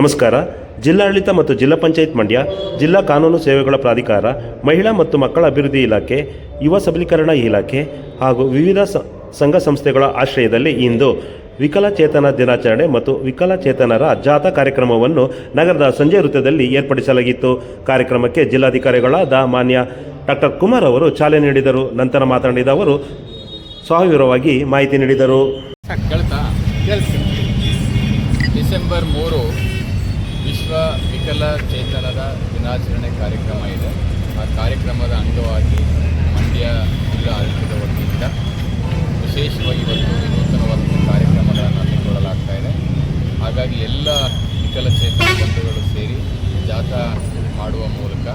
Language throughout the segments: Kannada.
ನಮಸ್ಕಾರ. ಜಿಲ್ಲಾಡಳಿತ ಮತ್ತು ಜಿಲ್ಲಾ ಪಂಚಾಯತ್ ಮಂಡ್ಯ, ಜಿಲ್ಲಾ ಕಾನೂನು ಸೇವೆಗಳ ಪ್ರಾಧಿಕಾರ, ಮಹಿಳಾ ಮತ್ತು ಮಕ್ಕಳ ಅಭಿವೃದ್ಧಿ ಇಲಾಖೆ, ಯುವ ಸಬಲೀಕರಣ ಇಲಾಖೆ ಹಾಗೂ ವಿವಿಧ ಸಂಘ ಸಂಸ್ಥೆಗಳ ಆಶ್ರಯದಲ್ಲಿ ಇಂದು ವಿಕಲಚೇತನ ದಿನಾಚರಣೆ ಮತ್ತು ವಿಕಲಚೇತನರ ಜಾಥಾ ಕಾರ್ಯಕ್ರಮವನ್ನು ನಗರದ ಸಂಜೆ ವೃತ್ತದಲ್ಲಿ ಏರ್ಪಡಿಸಲಾಗಿತ್ತು. ಕಾರ್ಯಕ್ರಮಕ್ಕೆ ಜಿಲ್ಲಾಧಿಕಾರಿಗಳಾದ ಮಾನ್ಯ ಡಾಕ್ಟರ್ ಕುಮಾರ್ ಅವರು ಚಾಲನೆ ನೀಡಿದರು. ನಂತರ ಮಾತನಾಡಿದ ಅವರು ಸವಿವರವಾಗಿ ಮಾಹಿತಿ ನೀಡಿದರು. ಡಿಸೆಂಬರ್ ಮೂರು ವಿಶ್ವ ವಿಕಲಚೇತನದ ದಿನಾಚರಣೆ ಕಾರ್ಯಕ್ರಮ ಇದೆ. ಆ ಕಾರ್ಯಕ್ರಮದ ಅಂಗವಾಗಿ ಮಂಡ್ಯ ಜಿಲ್ಲಾ ಆಡಳಿತದ ವತಿಯಿಂದ ವಿಶೇಷವಾಗಿ ಇವತ್ತು ವಿನೂತನವಾದ ಕಾರ್ಯಕ್ರಮಗಳನ್ನು ಹಮ್ಮಿಕೊಳ್ಳಲಾಗ್ತಾ ಇದೆ. ಹಾಗಾಗಿ ಎಲ್ಲ ವಿಕಲಚೇತನ ಬಂಧುಗಳು ಸೇರಿ ಜಾಥಾ ಮಾಡುವ ಮೂಲಕ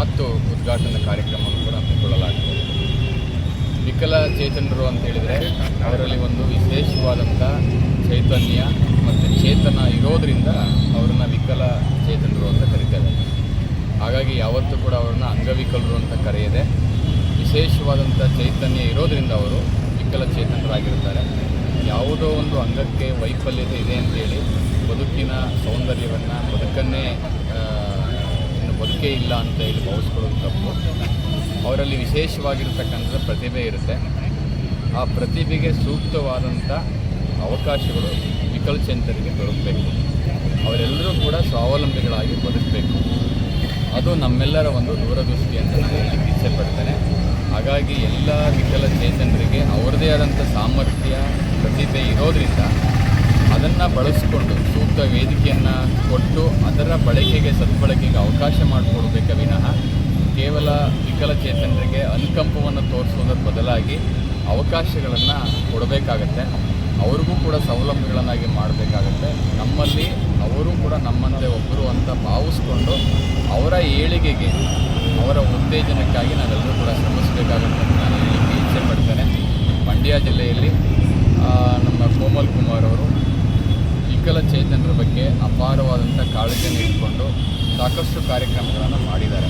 ಮತ್ತು ಉದ್ಘಾಟನಾ ಕಾರ್ಯಕ್ರಮವನ್ನು ಕೂಡ ಹಮ್ಮಿಕೊಳ್ಳಲಾಗ್ತಾ ಇದೆ ವಿಕಲಚೇತನರು ಅಂತ ಹೇಳಿದರೆ ಅವರಲ್ಲಿ ಒಂದು ವಿಶೇಷವಾದಂಥ ಚೈತನ್ಯ ಮತ್ತು ಚೇತನ ಇರೋದರಿಂದ ಅವರನ್ನು ವಿಕಲ ಚೇತನರು ಅಂತ ಕರೀತಾರೆ. ಹಾಗಾಗಿ ಯಾವತ್ತೂ ಕೂಡ ಅವರನ್ನು ಅಂಗವಿಕಲರು ಅಂತ ಕರೆಯದೆ ವಿಶೇಷವಾದಂಥ ಚೈತನ್ಯ ಇರೋದರಿಂದ ಅವರು ವಿಕಲ ಚೇತನರಾಗಿರ್ತಾರೆ. ಯಾವುದೋ ಒಂದು ಅಂಗಕ್ಕೆ ವೈಫಲ್ಯತೆ ಇದೆ ಅಂತೇಳಿ ಬದುಕಿನ ಸೌಂದರ್ಯವನ್ನು ಬದುಕನ್ನೇ ಬದುಕೇ ಇಲ್ಲ ಅಂತ ಹೇಳಿ ಭಾವಿಸ್ಕೊಳ್ಳೋದು ತಪ್ಪು. ಅವರಲ್ಲಿ ವಿಶೇಷವಾಗಿರ್ತಕ್ಕಂಥ ಪ್ರತಿಭೆ ಇರುತ್ತೆ. ಆ ಪ್ರತಿಭೆಗೆ ಸೂಕ್ತವಾದಂಥ ಅವಕಾಶಗಳು ವಿಕಲಚೇತನರಿಗೆ ದೊರಕಬೇಕು. ಅವರೆಲ್ಲರೂ ಕೂಡ ಸ್ವಾವಲಂಬಿಗಳಾಗಿ ಬದುಕಬೇಕು. ಅದು ನಮ್ಮೆಲ್ಲರ ಒಂದು ದೂರದೃಷ್ಟಿ ಅಂತ ನಾನು ಹೇಳಲಿಕ್ಕೆ ಇಚ್ಛೆ ಪಡ್ತೇನೆ ಹಾಗಾಗಿ ಎಲ್ಲ ವಿಕಲಚೇತನರಿಗೆ ಅವರದೇ ಆದಂಥ ಸಾಮರ್ಥ್ಯ, ಪ್ರತಿಭೆ ಇರೋದರಿಂದ ಅದನ್ನು ಬಳಸಿಕೊಂಡು ಸೂಕ್ತ ವೇದಿಕೆಯನ್ನು ಕೊಟ್ಟು ಅದರ ಬಳಕೆಗೆ ಸದ್ಬಳಕೆಗೆ ಅವಕಾಶ ಮಾಡಿಕೊಡ್ಬೇಕ ವಿನಃ ಕೇವಲ ವಿಕಲಚೇತನರಿಗೆ ಅನುಕಂಪವನ್ನು ತೋರಿಸೋದ್ರ ಬದಲಾಗಿ ಅವಕಾಶಗಳನ್ನು ಕೊಡಬೇಕಾಗತ್ತೆ. ಅವ್ರಿಗೂ ಕೂಡ ಸೌಲಭ್ಯಗಳನ್ನಾಗಿ ಮಾಡಬೇಕಾಗತ್ತೆ. ನಮ್ಮಲ್ಲಿ ಅವರು ಕೂಡ ನಮ್ಮಂತೆ ಒಬ್ಬರು ಅಂತ ಭಾವಿಸ್ಕೊಂಡು ಅವರ ಏಳಿಗೆಗೆ, ಅವರ ಉತ್ತೇಜನಕ್ಕಾಗಿ ನಾವೆಲ್ಲರೂ ಕೂಡ ಶ್ರಮಿಸಬೇಕಾಗತ್ತೆ ಅಂತ ನಾನು ಇಲ್ಲಿ ಇಚ್ಛೆ ಪಡ್ತೇನೆ ಮಂಡ್ಯ ಜಿಲ್ಲೆಯಲ್ಲಿ ನಮ್ಮ ಕೋಮಲ್ ಕುಮಾರ್ ಅವರು ವಿಕಲಚೇತನರ ಬಗ್ಗೆ ಅಪಾರವಾದಂಥ ಕಾಳಜಿಯನ್ನು ಇಟ್ಕೊಂಡು ಸಾಕಷ್ಟು ಕಾರ್ಯಕ್ರಮಗಳನ್ನು ಮಾಡಿದ್ದಾರೆ.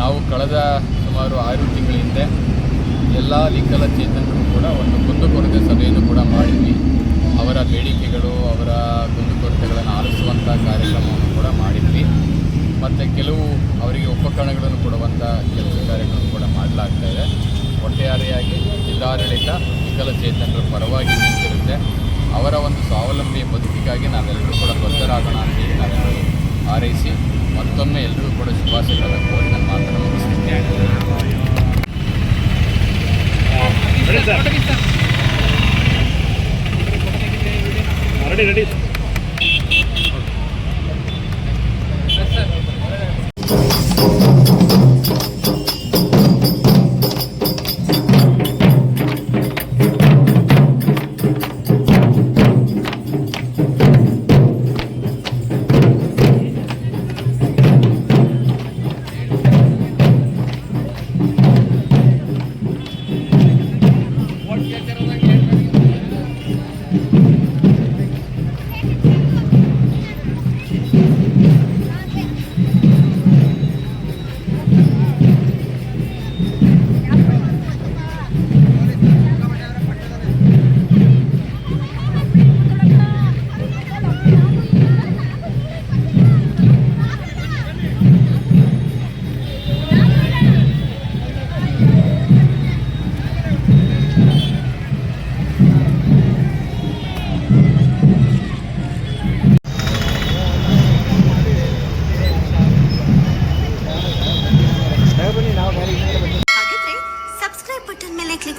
ನಾವು ಕಳೆದ ಸುಮಾರು ಆರು ತಿಂಗಳ ಹಿಂದೆ ಎಲ್ಲ ವಿಕಲಚೇತನರು ಕೂಡ ಒಂದು ಕುಂದುಕೊರತೆ ಸಭೆಯನ್ನು ಕೂಡ ಮಾಡಿದ್ವಿ. ಅವರ ಬೇಡಿಕೆಗಳು, ಅವರ ಕುಂದುಕೊರತೆಗಳನ್ನು ಆಲಿಸುವಂಥ ಕಾರ್ಯಕ್ರಮವನ್ನು ಕೂಡ ಮಾಡಿದ್ವಿ. ಮತ್ತು ಕೆಲವು ಅವರಿಗೆ ಉಪಕರಣಗಳನ್ನು ಕೊಡುವಂಥ ಕೆಲಸ ಕಾರ್ಯಗಳನ್ನು ಕೂಡ ಮಾಡಲಾಗ್ತಾ ಇದೆ. ಒಟ್ಟಾರೆಯಾಗಿ ಜಿಲ್ಲಾಡಳಿತ ವಿಕಲಚೇತನರ ಪರವಾಗಿ ನಿಂತಿರುತ್ತೆ. ಅವರ ಒಂದು ಸ್ವಾವಲಂಬಿ ಬದುಕಿಗಾಗಿ ನಾವೆಲ್ಲರೂ ಕೂಡ ಬದ್ಧರಾಗೋಣ ಅಂತೇಳಿ ನಾವೆಲ್ಲರೂ ಹಾರೈಸಿ ಮತ್ತೊಮ್ಮೆ ಎಲ್ಲರೂ ಕೂಡ ಶುಭಾಶಯಗಳನ್ನು ಕೋರಿ ನನ್ನ ಮಾತನ್ನು ಮುಗಿಸ್ತೀನಿ.